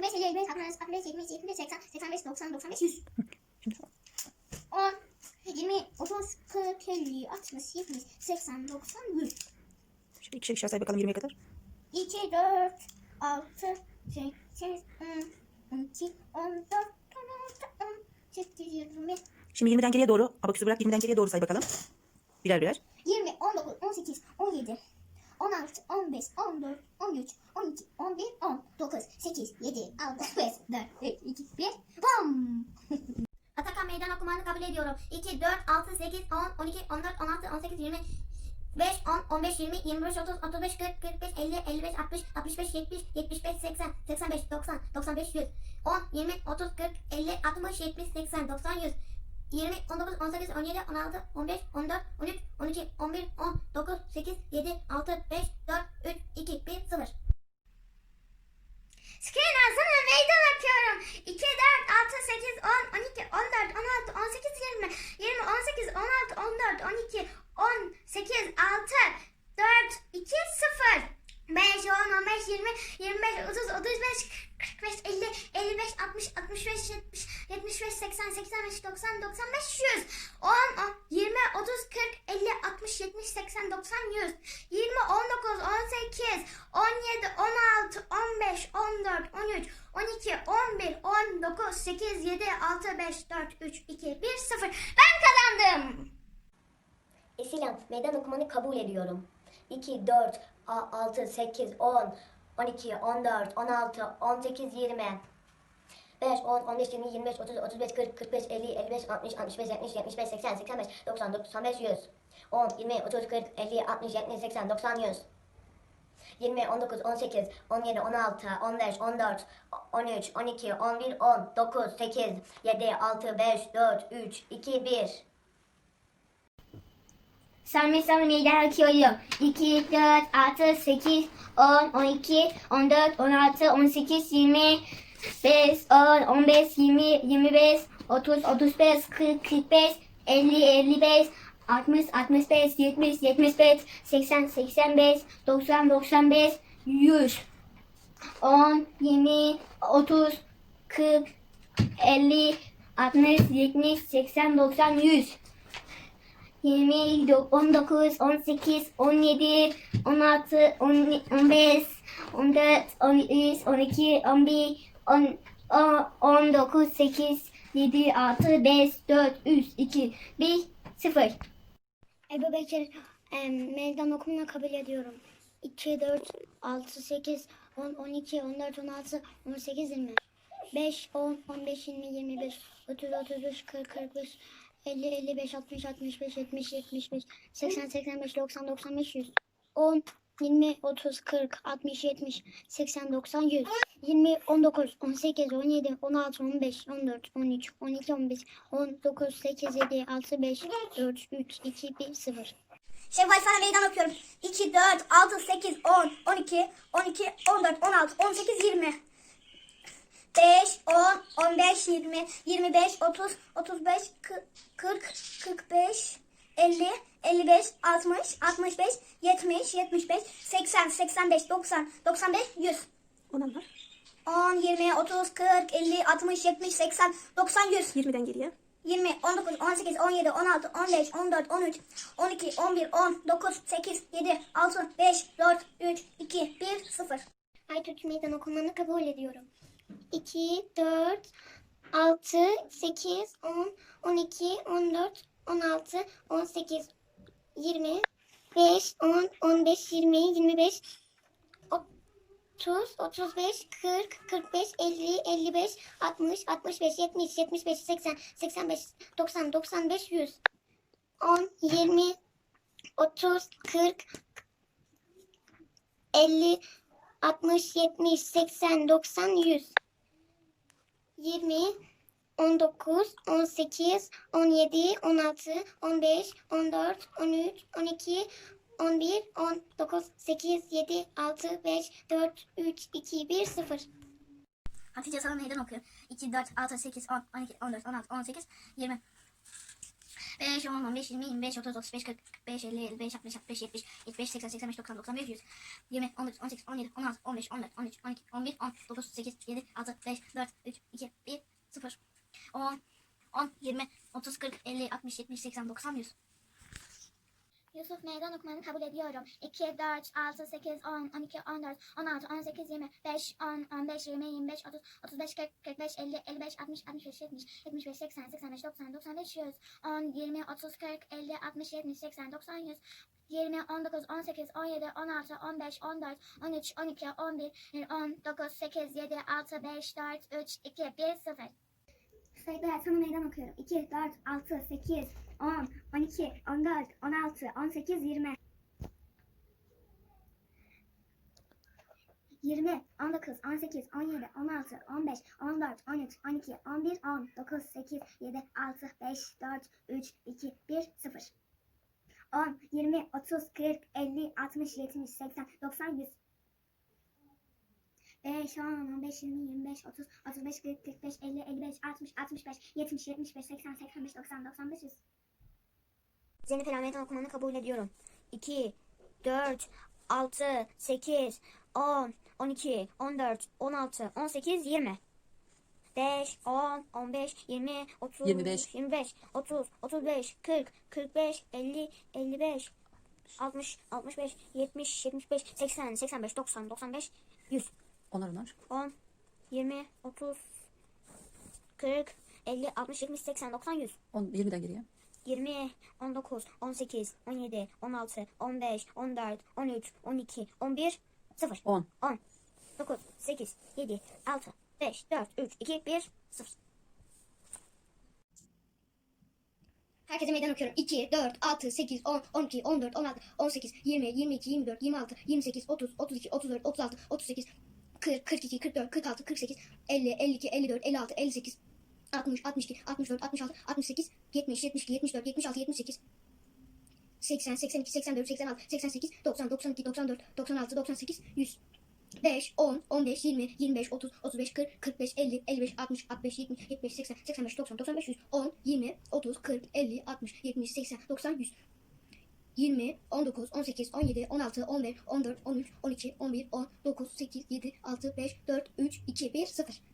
45, 50, 55, 60, 65, 70, 75, 80, 85, 90, 95, 100. Şimdi 10, 20, 30, 40, 50, 60, 70, 80, 90, 100. Şimdi ikişer ikişer say bakalım 20'ye kadar. 2, 4, 6, 8, 10, 12, 14, 16, 18, 20, Şimdi 20'den geriye doğru abaküsü bırak 20'den geriye doğru say bakalım. Birer birer. 20, 19, 18, 17, 16, 15, 14, 13, 12, 11, 10, 9, 8, 7, 6, 5, 4, 3, 2, 1, BAM! Atakan meydan okumanı kabul ediyorum. 2, 4, 6, 8, 10, 12, 14, 16, 18, 20, 5, 10, 15, 20, 25, 30, 35, 40, 45, 50, 55, 60, 65, 70, 75, 80, 85, 90, 95, 100, 10, 20, 30, 40, 50, 60, 70, 80, 90, 100, 20, 19, 18, 17, 16, 15, 14, 13, 12, 11, 10, 9, 8, 7, 6, 5, 4, 3, 2, 1, 0. Screen sana meydan okuyorum. 2, 4, 6, 8, 10, 12, 14, 16, 18, 20, 20, 18, 16, 14, 12, 10, 8, 6, 4, 2, 0. 5, 10, 15, 20, 25, 30, 35, 45, 50, 55, 60, 65, 70, 75, 80, 85, 90, 95, 100. 10, 10, 20, 30, 40, 50, 60, 70, 80, 90, 100. 20, 19, 18, 17, 16, 15, 14, 13, 12, 11, 10, 9, 8, 7, 6, 5, 4, 3, 2, 1, 0. Ben kazandım. Esilen meydan okumanı kabul ediyorum. 2, 4, 6, 8, 10, 12, 14, 16, 18, 20. 5, 10, 15, 20, 25, 30, 35, 40, 45, 50, 55, 60, 65, 70, 75, 80, 85, 90, 95, 100. 10, 20, 30, 40, 50, 60, 70, 80, 90, 100. 20, 19, 18, 17, 16, 15, 14, 13, 12, 11, 10, 9, 8, 7, 6, 5, 4, 3, 2, 1. Sami Sami meydan okuyorum. 2, 4, 6, 8, 10, 12, 14, 16, 18, 20, 5, 10, 15, 20, 25, 30, 35, 40, 45, 50, 55, 60, 65, 70, 75, 80, 85, 90, 95, 100, 10, 20, 30, 40, 50, 60, 70, 80, 90, 100. 20, 19, 18, 17, 16, 15, 14, 13, 12, 11, 10, 19, 8, 7, 6, 5, 4, 3, 2, 1, 0. Ebu Bekir meydan okumunu kabul ediyorum. 2, 4, 6, 8, 10, 12, 14, 16, 18, 20. 5, 10, 15, 20, 25, 30, 35, 40, 45, 50, 55, 60, 65, 70, 75, 80, 85, 90, 95, 100. 10, 20, 30, 40, 60, 70, 80, 90, 100. 20, 19, 18, 17, 16, 15, 14, 13, 12, 15, 19, 8, 7, 6, 5, 4, 3, 2, 1, 0. Şevval sana meydan okuyorum. 2, 4, 6, 8, 10, 12, 12, 14, 16, 18, 20. 5, 10, 15, 20, 25, 30, 35, 40, 45, 50, 55, 60, 65, 70, 75, 80, 85, 90, 95, 100. Olanlar 10, 20, 30, 40, 50, 60, 70, 80, 90, 100. 20'den geriye. 20, 19, 18, 17, 16, 15, 14, 13, 12, 11, 10, 9, 8, 7, 6, 5, 4, 3, 2, 1, 0. Aytürk meydan okumanı kabul ediyorum. 2, 4, 6, 8, 10, 12, 14, 16, 18, 20, 5, 10, 15, 20, 25, 30, 35, 40, 45, 50, 55, 60, 65, 70, 75, 80, 85, 90, 95, 100. 10, 20, 30, 40, 50, 60, 70, 80, 90, 100. 20, 19, 18, 17, 16, 15, 14, 13, 12, 11, 10, 9, 8, 7, 6, 5, 4, 3, 2, 1, 0. Hatice sana meydan okuyor. 2, 4, 6, 8, 10, 12, 14, 16, 18, 20. 5, 10, 15, 20, 25, 30, 35, 40, 45, 50, 55, 60, 65, 70, 75, 80, 85, 90, 91, 100, 20, 19, 18, 17, 16, 15, 14, 13, 12, 11, 10, 9, 8, 7, 6, 5, 4, 3, 2, 1, 0, 10, 10, 20, 30, 40, 50, 60, 70, 80, 90, 100. Yusuf meydan okumanı kabul ediyorum. 2, 4, 6, 8, 10, 12, 14, 16, 18, 20, 5, 10, 15, 20, 25, 30, 35, 40, 45, 50, 55, 60, 65, 70, 75, 80, 85, 90, 95, 100, 10, 20, 30, 40, 50, 60, 70, 80, 90, 100, 20, 19, 18, 17, 16, 15, 14, 13, 12, 11, 10, 9, 8, 7, 6, 5, 4, 3, 2, 1, 0. Sayıda sana meydan okuyorum. 2, 4, 6, 8, 10, 12, 14, 16, 18, 20. 20, 19, 18, 17, 16, 15, 14, 13, 12, 11, 10, 9, 8, 7, 6, 5, 4, 3, 2, 1, 0. 10, 20, 30, 40, 50, 60, 70, 80, 90, 100. 5, 10, 15, 20, 25, 30, 35, 40, 45, 50, 55, 60, 65, 70, 75, 80, 85, 90, 95, 100. Ela meydan okumanı kabul ediyorum. 2, 4, 6, 8, 10, 12, 14, 16, 18, 20. 5, 10, 15, 20, 30, 25. 25, 30, 35, 40, 45, 50, 55, 60, 65, 70, 75, 80, 85, 90, 95, 100. Onlar onlar. 10, 20, 30, 40, 50, 60, 70, 80, 90, 100. 10, 20'den geriye. 20, 19, 18, 17, 16, 15, 14, 13, 12, 11, 0, 10. 10, 9, 8, 7, 6, 5, 4, 3, 2, 1, 0. Herkese meydan okuyorum. 2, 4, 6, 8, 10, 12, 14, 16, 18, 20, 22, 24, 26, 28, 30, 32, 34, 36, 38, 40, 42, 44, 46, 48, 50, 52, 54, 56, 58, 60, 62, 64, 66, 68, 70, 72, 74, 76, 78, 80, 82, 84, 86, 88, 90, 92, 94, 96, 98, 100. 5, 10, 15, 20, 25, 30, 35, 40, 45, 50, 55, 60, 65, 70, 75, 80, 85, 90, 95, 100, 10, 20, 30, 40, 50, 60, 70, 80, 90, 100. 20, 19, 18, 17, 16, 15, 14, 13, 12, 11, 10, 9, 8, 7, 6, 5, 4, 3, 2, 1, 0.